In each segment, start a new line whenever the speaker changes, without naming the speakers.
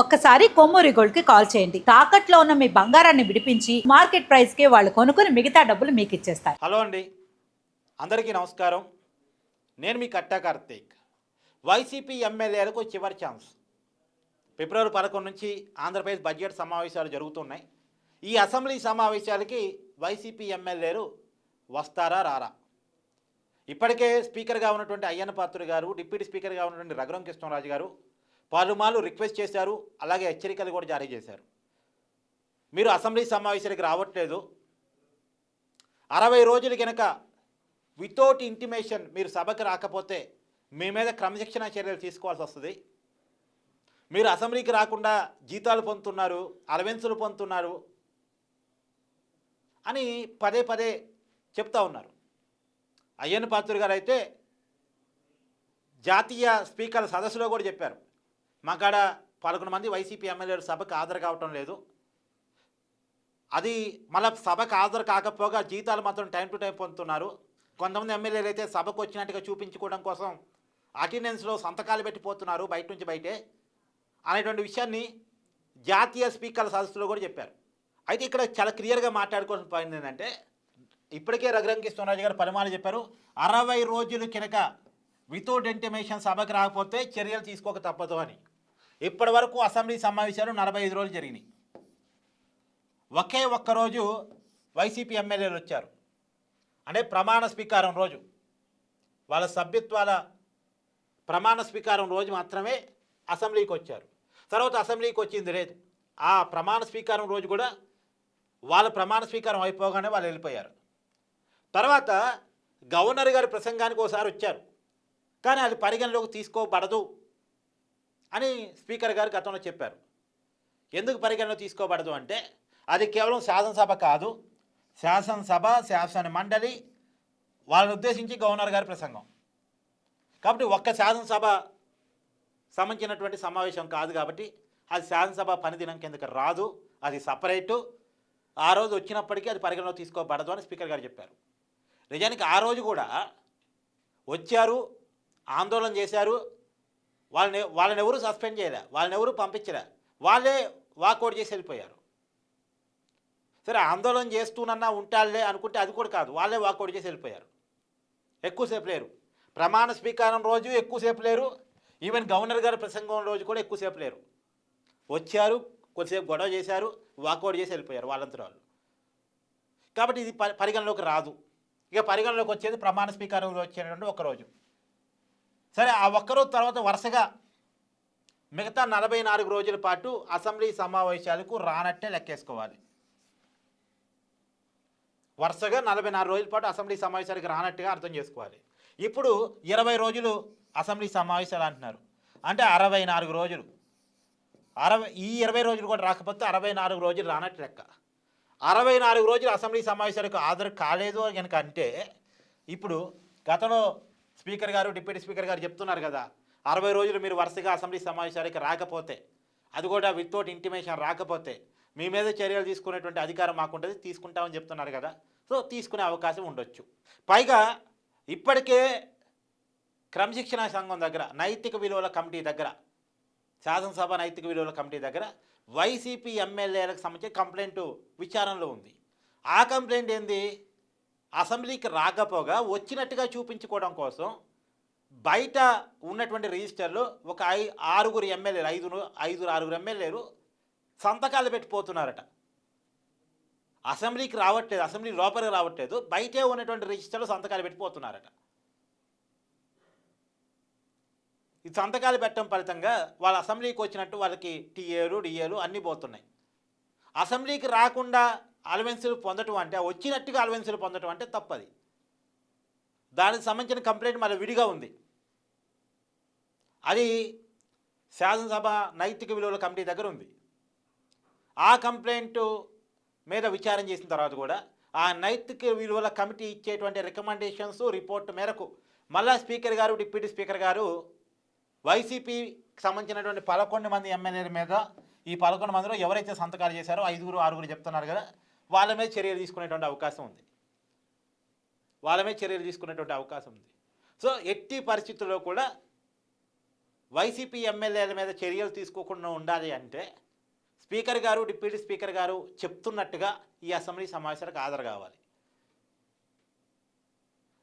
ఒక్కసారి కొమ్మూరి గోల్డ్కి కాల్ చేయండి. తాకట్లో ఉన్న మీ బంగారాన్ని విడిపించి మార్కెట్ ప్రైస్కి వాళ్ళు కొనుక్కుని మిగతా డబ్బులు మీకు ఇచ్చేస్తారు.
హలో అండి. అందరికీ నమస్కారం. నేను మీ కట్టా కార్తీక్. వైసీపీ ఎమ్మెల్యేలకు చివరి ఛాన్స్. ఫిబ్రవరి పదకొండు నుంచి ఆంధ్రప్రదేశ్ బడ్జెట్ సమావేశాలు జరుగుతున్నాయి. ఈ అసెంబ్లీ సమావేశాలకి వైసీపీ ఎమ్మెల్యేలు వస్తారా రారా? ఇప్పటికే స్పీకర్గా ఉన్నటువంటి అయ్యన్న పాత్రుడు గారు డిప్యూటీ స్పీకర్గా ఉన్నటువంటి రఘురం కృష్ణరాజు గారు పలుమార్లు రిక్వెస్ట్ చేశారు అలాగే హెచ్చరికలు కూడా జారీ చేశారు. మీరు అసెంబ్లీ సమావేశానికి రావట్లేదు. అరవై రోజులు కనుక వితౌట్ ఇంటిమేషన్ మీరు సభకు రాకపోతే మీ మీద క్రమశిక్షణ చర్యలు తీసుకోవాల్సి వస్తుంది. మీరు అసెంబ్లీకి రాకుండా జీతాలు పొందుతున్నారు అలవెన్సులు పొందుతున్నారు అని పదే పదే చెప్తా ఉన్నారు. అయ్యన్న పాత్రుడు గారు అయితే జాతీయ స్పీకర్ సదస్సులో కూడా చెప్పారు. మా కాడ పదకొండు మంది వైసీపీ ఎమ్మెల్యేలు సభకు హాజరు కావటం లేదు. అది మళ్ళీ సభకు హాజరు కాకపోగా జీతాలు మాత్రం టైం టు టైం పొందుతున్నారు. కొంతమంది ఎమ్మెల్యేలు అయితే సభకు వచ్చినట్టుగా చూపించుకోవడం కోసం అటెండెన్స్లో సంతకాలు పెట్టిపోతున్నారు బయట నుంచి బయటే అనేటువంటి విషయాన్ని జాతీయ స్పీకర్ల సదస్సులో కూడా చెప్పారు. అయితే ఇక్కడ చాలా క్లియర్గా మాట్లాడుకోవాల్సిన పాయింట్ ఏంటంటే ఇప్పటికే రఘురం కృష్ణరాజు గారు పలుమార్లు చెప్పారు. అరవై రోజులు కనుక వితౌట్ ఇంటిమేషన్ సభకు రాకపోతే చర్యలు తీసుకోక తప్పదు అని. ఇప్పటి వరకు అసెంబ్లీ సమావేశాలు నలభై ఐదు రోజులు జరిగినాయి. ఒకే ఒక్క రోజు వైసీపీ ఎమ్మెల్యేలు వచ్చారు. అంటే ప్రమాణ స్వీకారం రోజు. వాళ్ళ సభ్యత్వాల ప్రమాణ స్వీకారం రోజు మాత్రమే అసెంబ్లీకి వచ్చారు. తర్వాత అసెంబ్లీకి వచ్చింది లేదు. ఆ ప్రమాణ స్వీకారం రోజు కూడా వాళ్ళ ప్రమాణ స్వీకారం అయిపోగానే వాళ్ళు వెళ్ళిపోయారు. తర్వాత గవర్నర్ గారి ప్రసంగానికి ఒకసారి వచ్చారు. కానీ అది పరిగణలోకి తీసుకోబడదు. అని స్పీకర్ గారు గతంలో చెప్పారు. ఎందుకు పరిగణన తీసుకోబడదు అంటే అది కేవలం శాసనసభ కాదు శాసనసభ శాసన మండలి వాళ్ళని ఉద్దేశించి గవర్నర్ గారి ప్రసంగం. కాబట్టి ఒక్క శాసనసభ సంబంధించినటువంటి సమావేశం కాదు కాబట్టి అది శాసనసభ పనిదినం కిందకి రాదు అది సపరేటు. ఆ రోజు వచ్చినప్పటికీ అది పరిగణలో తీసుకోబడదు అని స్పీకర్ గారు చెప్పారు. నిజానికి ఆ రోజు కూడా వచ్చారు ఆందోళన చేశారు వాళ్ళని వాళ్ళని ఎవరు సస్పెండ్ చేయలే వాళ్ళని ఎవరు పంపించలే. వాళ్ళే వాకౌట్ చేసి వెళ్ళిపోయారు. సరే ఆందోళన చేస్తూనన్నా ఉంటాలే అనుకుంటే అది కూడా కాదు వాళ్ళే వాకౌట్ చేసి వెళ్ళిపోయారు. ఎక్కువసేపు లేరు. ప్రమాణ స్వీకారం రోజు ఎక్కువసేపు లేరు. ఈవెన్ గవర్నర్ గారి ప్రసంగం రోజు కూడా ఎక్కువసేపు లేరు. వచ్చారు కొద్దిసేపు గొడవ చేశారు వాకౌట్ చేసి వెళ్ళిపోయారు వాళ్ళంతా వాళ్ళు. కాబట్టి ఇది పరిగణలోకి రాదు. ఇక పరిగణలోకి వచ్చేది ప్రమాణ స్వీకారంలో వచ్చేటువంటి ఒకరోజు సరే ఆ ఒక్కరోజు తర్వాత వరుసగా మిగతా నలభై నాలుగు రోజుల పాటు అసెంబ్లీ సమావేశాలకు రానట్టే లెక్కేసుకోవాలి. వరుసగా నలభై నాలుగు రోజుల పాటు అసెంబ్లీ సమావేశాలకు రానట్టుగా అర్థం చేసుకోవాలి. ఇప్పుడు ఇరవై రోజులు అసెంబ్లీ సమావేశాలు అంటున్నారు. అంటే అరవై నాలుగు రోజులు. అరవై ఈ ఇరవై రోజులు కూడా రాకపోతే అరవై నాలుగు రోజులు రానట్టు లెక్క. అరవై నాలుగు రోజులు అసెంబ్లీ సమావేశాలకు హాజరు కాలేదు కనుక అంటే ఇప్పుడు గతంలో స్పీకర్ గారు డిప్యూటీ స్పీకర్ గారు చెప్తున్నారు కదా అరవై రోజులు మీరు వరుసగా అసెంబ్లీ సమావేశానికి రాకపోతే అది కూడా వితౌట్ ఇంటిమేషన్ రాకపోతే మీ మీద చర్యలు తీసుకునేటువంటి అధికారం మాకుంటుంది తీసుకుంటామని చెప్తున్నారు కదా. సో తీసుకునే అవకాశం ఉండొచ్చు. పైగా ఇప్పటికే క్రమశిక్షణ సంఘం దగ్గర నైతిక విలువల కమిటీ దగ్గర శాసనసభ నైతిక విలువల కమిటీ దగ్గర వైసీపీ ఎమ్మెల్యేలకు సంబంధించి కంప్లైంట్ విచారణలో ఉంది. ఆ కంప్లైంట్ ఏంది? అసెంబ్లీకి రాకపోగా వచ్చినట్టుగా చూపించుకోవడం కోసం బయట ఉన్నటువంటి రిజిస్టర్లో ఒక ఐ ఆరుగురు ఎమ్మెల్యేలు ఐదు ఐదు ఆరుగురు ఎమ్మెల్యేలు సంతకాలు పెట్టిపోతున్నారట అసెంబ్లీకి రావట్లేదు అసెంబ్లీ లోపలికి రావట్లేదు బయటే ఉన్నటువంటి రిజిస్టర్లో సంతకాలు పెట్టిపోతున్నారట ఈ సంతకాలు పెట్టడం ఫలితంగా వాళ్ళ అసెంబ్లీకి వచ్చినట్టు వాళ్ళకి టీఏలు డిఏలు అన్నీ పోతున్నాయి. అసెంబ్లీకి రాకుండా అలవెన్సులు పొందటం అంటే వచ్చినట్టుగా అలవెన్సులు పొందటం అంటే తప్పది. దానికి సంబంధించిన కంప్లైంట్ మళ్ళీ విడిగా ఉంది. అది శాసనసభ నైతిక విలువల కమిటీ దగ్గర ఉంది. ఆ కంప్లైంట్ మీద విచారణ చేసిన తర్వాత కూడా ఆ నైతిక విలువల కమిటీ ఇచ్చేటువంటి రికమెండేషన్స్ రిపోర్ట్ మేరకు మళ్ళా స్పీకర్ గారు డిప్యూటీ స్పీకర్ గారు వైసీపీకి సంబంధించినటువంటి పదకొండు మంది ఎమ్మెల్యేల మీద ఈ పదకొండు మందిలో ఎవరైతే సంతకాలు చేశారో ఐదుగురు ఆరుగురు చెప్తున్నారు కదా వాళ్ళ మీద చర్యలు తీసుకునేటువంటి అవకాశం ఉంది. వాళ్ళ మీద చర్యలు తీసుకునేటువంటి అవకాశం ఉంది. సో ఎట్టి పరిస్థితుల్లో కూడా వైసీపీ ఎమ్మెల్యేల మీద చర్యలు తీసుకోకుండా ఉండాలి అంటే స్పీకర్ గారు డిప్యూటీ స్పీకర్ గారు చెప్తున్నట్టుగా ఈ అసెంబ్లీ సమావేశాలకు హాజరు కావాలి.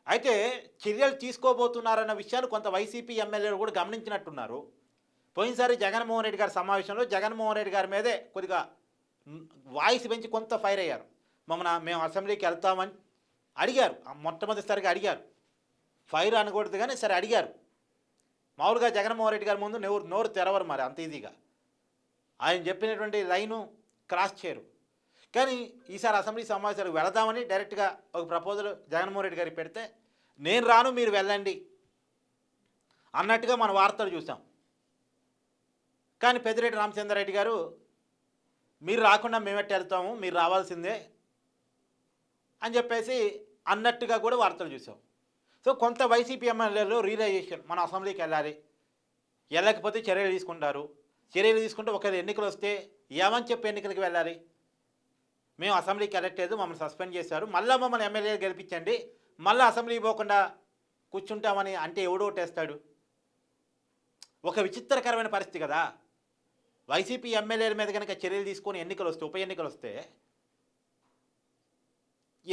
అయితే చర్యలు తీసుకోబోతున్నారన్న విషయాలు కొంత వైసీపీ ఎమ్మెల్యేలు కూడా గమనించినట్టున్నారు. పోయినసారి జగన్మోహన్ రెడ్డి గారి సమావేశంలో జగన్మోహన్ రెడ్డి గారి మీదే కొద్దిగా వాయిస్ పెంచి కొంత ఫైర్ అయ్యారు. మమ్మల్ని మేము అసెంబ్లీకి వెళ్తామని అడిగారు. మొట్టమొదటిసారిగా అడిగారు. ఫైర్ అనకూడదు కానీ సరే అడిగారు. మామూలుగా జగన్మోహన్ రెడ్డి గారి ముందు నోరు నోరు తెరవరు మరి అంత ఈజీగా ఆయన చెప్పినటువంటి లైను క్రాస్ చేయరు. కానీ ఈసారి అసెంబ్లీ సమావేశాలకు వెళదామని డైరెక్ట్గా ఒక ప్రపోజల్ జగన్మోహన్ రెడ్డి గారికి పెడితే నేను రాను మీరు వెళ్ళండి అన్నట్టుగా మన వార్తలు చూసాం. కానీ పెద్దిరెడ్డి రామచంద్రారెడ్డి గారు మీరు రాకుండా మేమెట్టి వెళ్తాము మీరు రావాల్సిందే అని చెప్పేసి అన్నట్టుగా కూడా వార్తలు చూసాం. సో కొంత వైసీపీ ఎమ్మెల్యేలు రియలైజేషన్ మన అసెంబ్లీకి వెళ్ళాలి. వెళ్ళకపోతే చర్యలు తీసుకుంటారు. చర్యలు తీసుకుంటే ఒకవేళ ఎన్నికలు వస్తే ఏమని చెప్పి ఎన్నికలకు వెళ్ళాలి? మేము అసెంబ్లీకి వెళ్ళట్లేదు మమ్మల్ని సస్పెండ్ చేశారు. మళ్ళీ మమ్మల్ని ఎమ్మెల్యే గెలిపించండి. మళ్ళీ అసెంబ్లీకి పోకుండా కూర్చుంటామని అంటే ఎవడో టేస్తాడు. ఒక విచిత్రకరమైన పరిస్థితి కదా. వైసీపీ ఎమ్మెల్యేల మీద కనుక చర్యలు తీసుకొని ఎన్నికలు వస్తే ఉప ఎన్నికలు వస్తే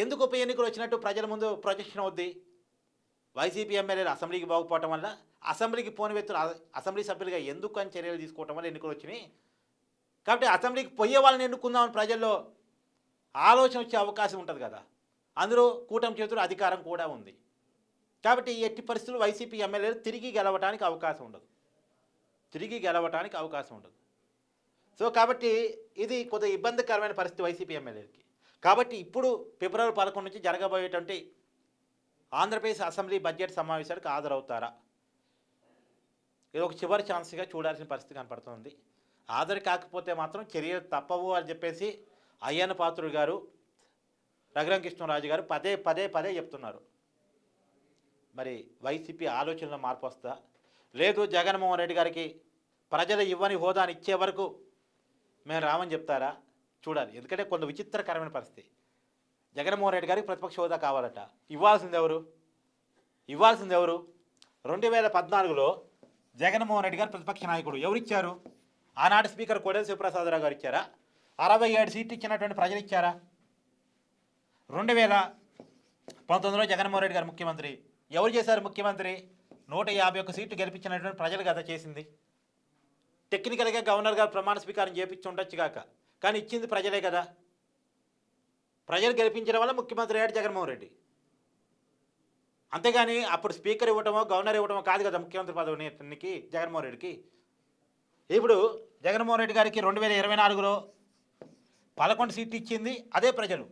ఎందుకు ఉప ఎన్నికలు వచ్చినట్టు ప్రజల ముందు ప్రొజెక్షన్ అవుద్ది? వైసీపీ ఎమ్మెల్యేలు అసెంబ్లీకి బాగుపోవటం వల్ల అసెంబ్లీకి పోని వ్యక్తులు అసెంబ్లీ సభ్యులుగా ఎందుకు అని చర్యలు తీసుకోవటం వల్ల ఎన్నికలు వచ్చినాయి కాబట్టి అసెంబ్లీకి పోయే వాళ్ళని ఎన్నుకుందామని ప్రజల్లో ఆలోచన వచ్చే అవకాశం ఉంటుంది కదా. అందులో కూటమి చేతులు అధికారం కూడా ఉంది. కాబట్టి ఎట్టి పరిస్థితులు వైసీపీ ఎమ్మెల్యేలు తిరిగి గెలవటానికి అవకాశం ఉండదు. తిరిగి గెలవటానికి అవకాశం ఉండదు. సో కాబట్టి ఇది కొద్దిగా ఇబ్బందికరమైన పరిస్థితి వైసీపీ ఎమ్మెల్యేలకి. కాబట్టి ఇప్పుడు ఫిబ్రవరి పదకొండు నుంచి జరగబోయేటువంటి ఆంధ్రప్రదేశ్ అసెంబ్లీ బడ్జెట్ సమావేశాలకు హాజరవుతారా? ఇది ఒక చివరి ఛాన్స్గా చూడాల్సిన పరిస్థితి కనపడుతుంది. హాజరు కాకపోతే మాత్రం చర్యలు తప్పవు అని చెప్పేసి అయ్యన్న పాత్రుడు గారు రఘురామ కృష్ణరాజు గారు పదే పదే పదే చెప్తున్నారు. మరి వైసీపీ ఆలోచనలో మార్పు వస్తా లేదు జగన్మోహన్ రెడ్డి గారికి ప్రజలు ఇవ్వని హోదాని ఇచ్చే వరకు మేము రామని చెప్తారా? చూడాలి. ఎందుకంటే కొంత విచిత్రకరమైన పరిస్థితి. జగన్మోహన్ రెడ్డి గారికి ప్రతిపక్ష హోదా కావాలట. ఇవ్వాల్సింది ఎవరు? ఇవ్వాల్సింది ఎవరు? రెండు వేల పద్నాలుగులో జగన్మోహన్ రెడ్డి గారు ప్రతిపక్ష నాయకుడు. ఎవరిచ్చారు ఆనాటి స్పీకర్ కోడెల శివప్రసాదరావు గారు ఇచ్చారా? అరవై ఏడు సీట్లు ఇచ్చినటువంటి ప్రజలు ఇచ్చారా? రెండు వేల పంతొమ్మిదిలో జగన్మోహన్ రెడ్డి గారు ముఖ్యమంత్రి. ఎవరు చేశారు ముఖ్యమంత్రి? నూట యాభై ఒక్క సీట్లు గెలిపించినటువంటి ప్రజలు కదా చేసింది. టెక్నికల్గా గవర్నర్ గారు ప్రమాణ స్వీకారం చేపించుండొచ్చు కాక కానీ ఇచ్చింది ప్రజలే కదా. ప్రజలు గెలిపించడం వల్ల ముఖ్యమంత్రి అయ్యాడు జగన్మోహన్ రెడ్డి. అంతేగాని అప్పుడు స్పీకర్ ఇవ్వటమో గవర్నర్ ఇవ్వటమో కాదు కదా ముఖ్యమంత్రి పదవికి జగన్మోహన్ రెడ్డికి. ఇప్పుడు జగన్మోహన్ రెడ్డి గారికి రెండు వేల ఇరవై నాలుగులో పదకొండు సీట్లు ఇచ్చింది అదే ప్రజలు.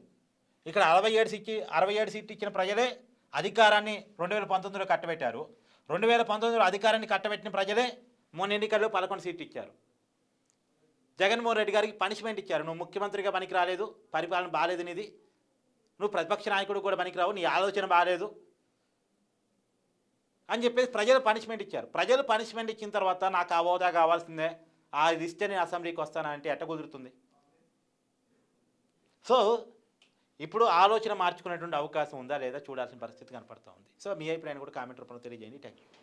ఇక్కడ అరవై ఏడు సీట్ అరవై ఏడు సీట్లు ఇచ్చిన ప్రజలే అధికారాన్ని రెండు వేల పంతొమ్మిదిలో కట్టబెట్టారు. రెండు వేల పంతొమ్మిదిలో అధికారాన్ని కట్టబెట్టిన ప్రజలే మొన్న ఎన్నికల్లో పదకొండు సీట్లు ఇచ్చారు. జగన్మోహన్ రెడ్డి గారికి పనిష్మెంట్ ఇచ్చారు. నువ్వు ముఖ్యమంత్రిగా పనికి రాలేదు పరిపాలన బాగాలేదు నీది. నువ్వు ప్రతిపక్ష నాయకుడు కూడా పనికిరావు నీ ఆలోచన బాగాలేదు అని చెప్పేసి ప్రజలు పనిష్మెంట్ ఇచ్చారు. ప్రజలు పనిష్మెంట్ ఇచ్చిన తర్వాత నాకు ఆ హోదా కావాల్సిందే ఆ ఇస్తే నేను అసెంబ్లీకి వస్తానంటే ఎట్ట కుదురుతుంది? సో ఇప్పుడు ఆలోచన మార్చుకునేటువంటి అవకాశం ఉందా లేదా చూడాల్సిన పరిస్థితి కనపడుతూ ఉంది. సో మీ అభిప్రాయాన్ని కూడా కామెంట్ రూపంలో తెలియజేయండి. Thank you